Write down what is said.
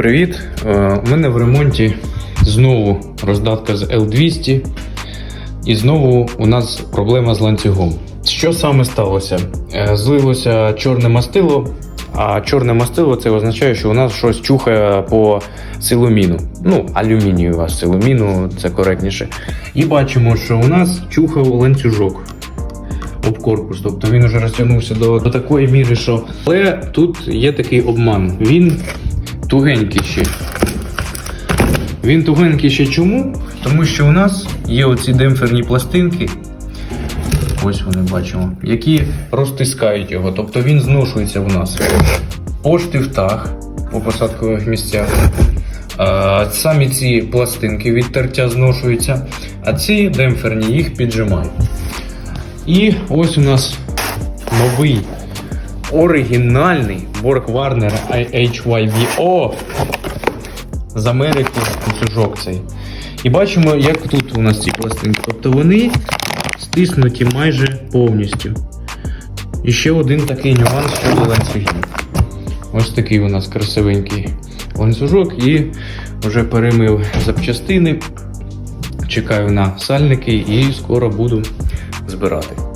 Привіт! Е, У мене в ремонті знову роздатка з L200. І знову у нас проблема з ланцюгом. Що саме сталося? Е, Злилося чорне мастило, а чорне мастило це означає, що у нас щось чухає по силоміну. Ну, алюмінію, а силоміну це коректніше. І бачимо, що у нас чухав ланцюжок об корпус. Тобто він вже розтягнувся до, до такої міри, що. Але тут є такий обман. Він тугенький ще. Він тугенький ще чому? Тому що у нас є оці демпферні пластинки. Ось вони бачимо, які розтискають його. Тобто він зношується в нас по штифтах, по посадкових місцях. А, самі ці пластинки від тертя зношуються, а ці демпферні їх піджимають. І ось у нас новий оригінальний Borg Warner HYBO з Америки ланцюжок цей. І бачимо, як тут у нас ці пластинки. Тобто вони стиснуті майже повністю. І ще один такий нюанс щодо ланцюгів. Ось такий у нас красивенький ланцюжок і вже перемив запчастини. Чекаю на сальники і скоро буду збирати.